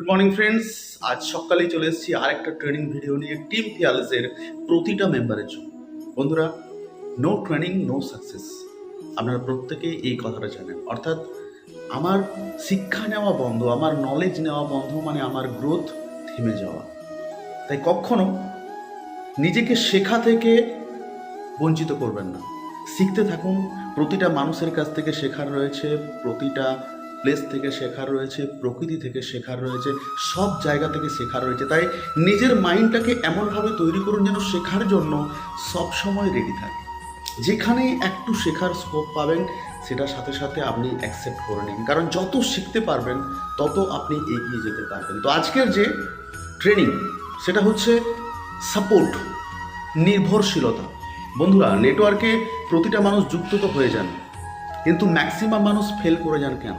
Good morning friends আজ সকালেই চলে এসেছি আরেকটা ট্রেনিং ভিডিও নিয়ে টিম ফিয়ালসের প্রতিটা মেম্বারের জন্য। বন্ধুরা নো ট্রেনিং নো সাকসেস আপনারা প্রত্যেকেই এই কথাটা জানেন। অর্থাৎ, আমার শিক্ষা নেওয়া বন্ধ, আমার নলেজ নেওয়া বন্ধ মানে আমার গ্রোথ থেমে যাওয়া। তাই কখনো নিজেকে শেখা থেকে বঞ্চিত করবেন না। শিখতে থাকুন, প্রতিটা মানুষের কাছ থেকে শেখার রয়েছে, প্রতিটা প্লেস থেকে শেখার রয়েছে, প্রকৃতি থেকে শেখার রয়েছে, সব জায়গা থেকে শেখার রয়েছে। তাই নিজের মাইন্ডটাকে এমনভাবে তৈরি করুন যেন শেখার জন্য সব সময় রেডি থাকে। যেখানেই একটু শেখার স্কোপ পাবেন, সেটার সাথে সাথে আপনি অ্যাকসেপ্ট করে নিন। কারণ যত শিখতে পারবেন, তত আপনি এগিয়ে যেতে পারবেন। তো আজকের যে ট্রেনিং সেটা হচ্ছে সাপোর্ট নির্ভরশীলতা। বন্ধুরা নেটওয়ার্কে প্রতিটা মানুষ যুক্ত তো হয়ে যান, কিন্তু ম্যাক্সিমাম মানুষ ফেল করে যান কেন?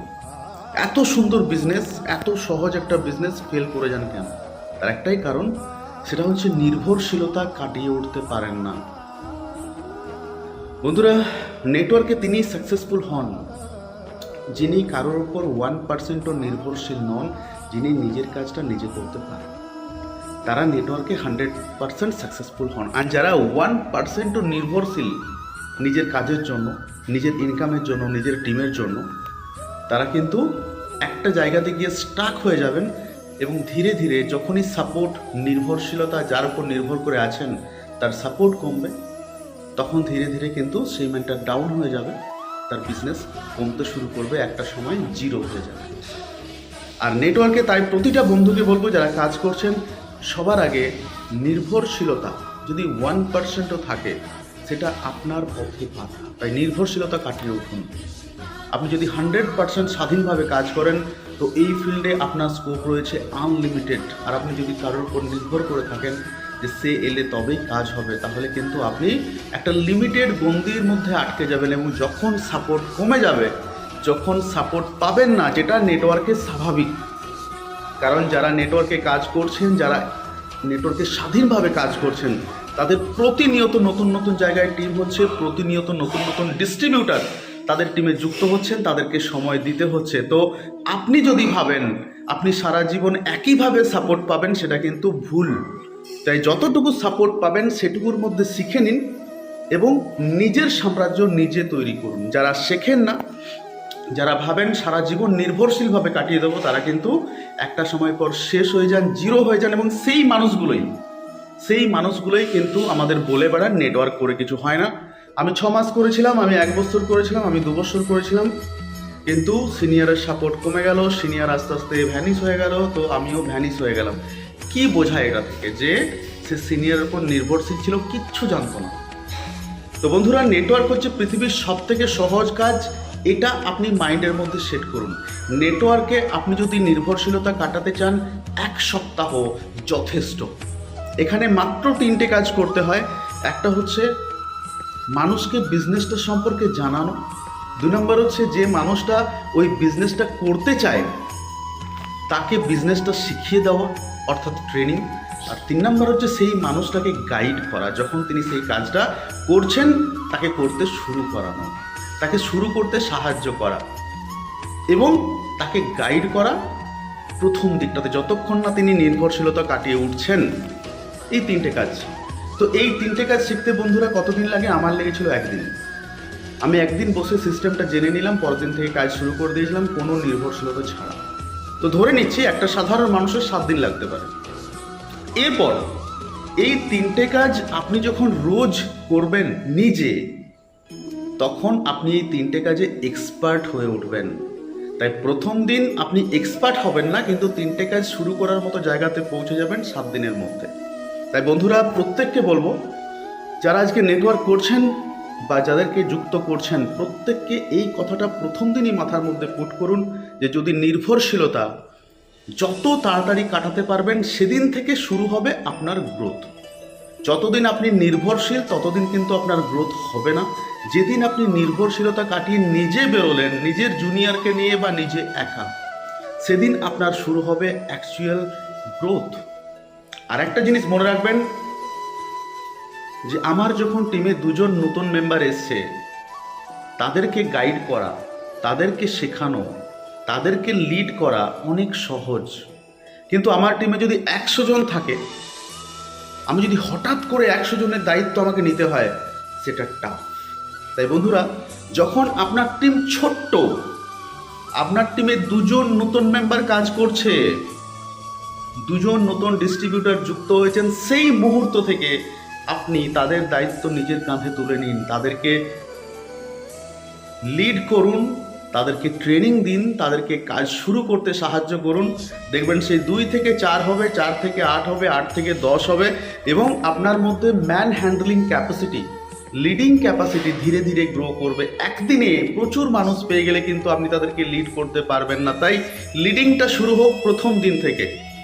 এত সুন্দর বিজনেস এত সহজ একটা বিজনেস ফেল করে যান কেন? তার একটাই কারণ, সেটা হচ্ছে নির্ভরশীলতা কাটিয়ে উঠতে পারেন না। বন্ধুরা নেটওয়ার্কে তিনি সাকসেসফুল হন। যিনি কারোর ওপর ওয়ান পার্সেন্টও নির্ভরশীল নন, যিনি নিজের কাজটা নিজে করতে পারেন। তারা নেটওয়ার্কে হান্ড্রেড পার্সেন্ট সাকসেসফুল হন। আর যারা ওয়ান পার্সেন্টও নির্ভরশীল নিজের কাজের জন্য, নিজের ইনকামের জন্য, নিজের টিমের জন্য, তারা কিন্তু একটা জায়গাতে গিয়ে স্টাক হয়ে যাবেন এবং ধীরে ধীরে যখনই সাপোর্ট নির্ভরশীলতা যার উপর নির্ভর করে আছেন, তার সাপোর্ট কমবে, তখন ধীরে ধীরে কিন্তু সেই ম্যানটা ডাউন হয়ে যাবে, তার বিজনেস কমতে শুরু করবে একটা সময় জিরো হয়ে যাবে। আর নেটওয়ার্কে তাই প্রতিটা বন্ধুকে বলব, যারা কাজ করছেন, সবার আগে নির্ভরশীলতা যদি ওয়ান পার্সেন্টও থাকে, সেটা আপনার পক্ষে বাধা। তাই নির্ভরশীলতা কাটিয়ে উঠুন। আপনি যদি হান্ড্রেড পার্সেন্ট স্বাধীনভাবে কাজ করেন, তো এই ফিল্ডে আপনার স্কোপ রয়েছে আনলিমিটেড আর আপনি যদি কারোর উপর নির্ভর করে থাকেন যে সে এলে তবেই কাজ হবে, তাহলে কিন্তু আপনি একটা লিমিটেড গন্ডির মধ্যে আটকে যাবেন এবং যখন সাপোর্ট কমে যাবে, যখন সাপোর্ট পাবেন না, যেটা নেটওয়ার্কে স্বাভাবিক। কারণ যারা নেটওয়ার্কে কাজ করছেন, যারা নেটওয়ার্কে স্বাধীনভাবে কাজ করছেন, তাদের প্রতিনিয়ত নতুন নতুন জায়গায় টিম হচ্ছে, প্রতিনিয়ত নতুন নতুন ডিস্ট্রিবিউটার তাদের টিমে যুক্ত হচ্ছেন, তাদেরকে সময় দিতে হচ্ছে। তো আপনি যদি ভাবেন, আপনি সারা জীবন একইভাবে সাপোর্ট পাবেন, সেটা কিন্তু ভুল। তাই যতটুকু সাপোর্ট পাবেন, সেটুকুর মধ্যে শিখে নিন এবং নিজের সাম্রাজ্য নিজে তৈরি করুন। যারা শেখেন না, যারা ভাবেন সারা জীবন নির্ভরশীলভাবে কাটিয়ে দেবো, তারা কিন্তু একটা সময় পর শেষ হয়ে যান, জিরো হয়ে যান এবং সেই মানুষগুলোই সেই মানুষগুলোই কিন্তু আমাদের বলে বেড়ান নেটওয়ার্ক করে কিছু হয় না। আমি ছ মাস করেছিলাম, আমি এক বছর করেছিলাম, আমি দু বছর করেছিলাম। কিন্তু সিনিয়রের সাপোর্ট কমে গেল সিনিয়র আস্তে আস্তে ভ্যানিস হয়ে গেল, তো আমিও ভ্যানিস হয়ে গেলাম। কি বোঝায় এটা থেকে যে সে সিনিয়রের উপর নির্ভরশীল ছিল, কিচ্ছু জানতো না। তো বন্ধুরা নেটওয়ার্ক হচ্ছে পৃথিবীর সব থেকে সহজ কাজ, এটা আপনি মাইন্ডের মধ্যে সেট করুন। নেটওয়ার্কে আপনি যদি নির্ভরশীলতা কাটাতে চান, এক সপ্তাহ যথেষ্ট। এখানে মাত্র তিনটে কাজ করতে হয়, একটা হচ্ছে মানুষকে বিজনেসটা সম্পর্কে জানানো। দু নম্বর হচ্ছে যে মানুষটা ওই বিজনেসটা করতে চায়, তাকে বিজনেসটা শিখিয়ে দেওয়া, অর্থাৎ ট্রেনিং আর তিন নম্বর হচ্ছে সেই মানুষটাকে গাইড করা, যখন তিনি সেই কাজটা করছেন, তাকে করতে শুরু করানো, তাকে শুরু করতে সাহায্য করা এবং তাকে গাইড করা প্রথম দিকটাতে। যতক্ষণ না তিনি নির্ভরশীলতা কাটিয়ে উঠছেন, এই তিনটে কাজ তো এই তিনটে কাজ শিখতে বন্ধুরা কতদিন লাগে? আমার লেগেছিল একদিন। আমি একদিন বসে সিস্টেমটা জেনে নিলাম, পরের দিন থেকে কাজ শুরু করে দিয়েছিলাম, কোনো নির্ভরশীলতা ছাড়া। তো ধরে নিচ্ছি, একটা সাধারণ মানুষের সাত দিন লাগতে পারে। এরপর, এই তিনটে কাজ আপনি যখন রোজ করবেন নিজে, তখন আপনি এই তিনটে কাজে এক্সপার্ট হয়ে উঠবেন। তাই প্রথম দিন আপনি এক্সপার্ট হবেন না, কিন্তু তিনটে কাজ শুরু করার মতো জায়গাতে পৌঁছে যাবেন সাত দিনের মধ্যে। তাই বন্ধুরা প্রত্যেককে বলব, যারা আজকে নেটওয়ার্ক করছেন বা যাদেরকে যুক্ত করছেন, প্রত্যেককে এই কথাটা প্রথম দিনই মাথার মধ্যে পুট করুন যে যদি নির্ভরশীলতা যত তাড়াতাড়ি কাটাতে পারবেন, সেদিন থেকে শুরু হবে আপনার গ্রোথ যতদিন আপনি নির্ভরশীল, ততদিন কিন্তু আপনার গ্রোথ হবে না। যেদিন আপনি নির্ভরশীলতা কাটিয়ে নিজে বেরোলেন, নিজের জুনিয়রকে নিয়ে বা নিজে একা, সেদিন আপনার শুরু হবে অ্যাকচুয়াল গ্রোথ আর একটা জিনিস মনে রাখবেন, যে আমার যখন টিমে দুজন নতুন মেম্বার এসছে, তাদেরকে গাইড করা, তাদেরকে শেখানো, তাদেরকে লিড করা অনেক সহজ। কিন্তু আমার টিমে যদি একশো জন থাকে, আমি যদি হঠাৎ করে একশো জনের দায়িত্ব আমাকে নিতে হয়, সেটা টাফ তাই বন্ধুরা, যখন আপনার টিম ছোট্ট, আপনার টিমে দুজন নতুন মেম্বার কাজ করছে দুজন নতুন ডিস্ট্রিবিউটর যুক্ত হয়েছেন, সেই মুহূর্ত থেকে আপনি তাদের দায়িত্ব নিজের কাঁধে তুলে নিন। তাদেরকে লিড করুন, তাদেরকে ট্রেনিং দিন, তাদেরকে কাজ শুরু করতে সাহায্য করুন। দেখবেন সেই দুই থেকে চার হবে, চার থেকে আট হবে, আট থেকে দশ হবে এবং আপনার মধ্যে man handling capacity leading capacity ধীরে ধীরে গ্রো করবে। একদিনে প্রচুর মানুষ পেয়ে গেলে কিন্তু আপনি তাদেরকে লিড করতে পারবেন না। তাই লিডিংটা শুরু হোক প্রথম দিন থেকে।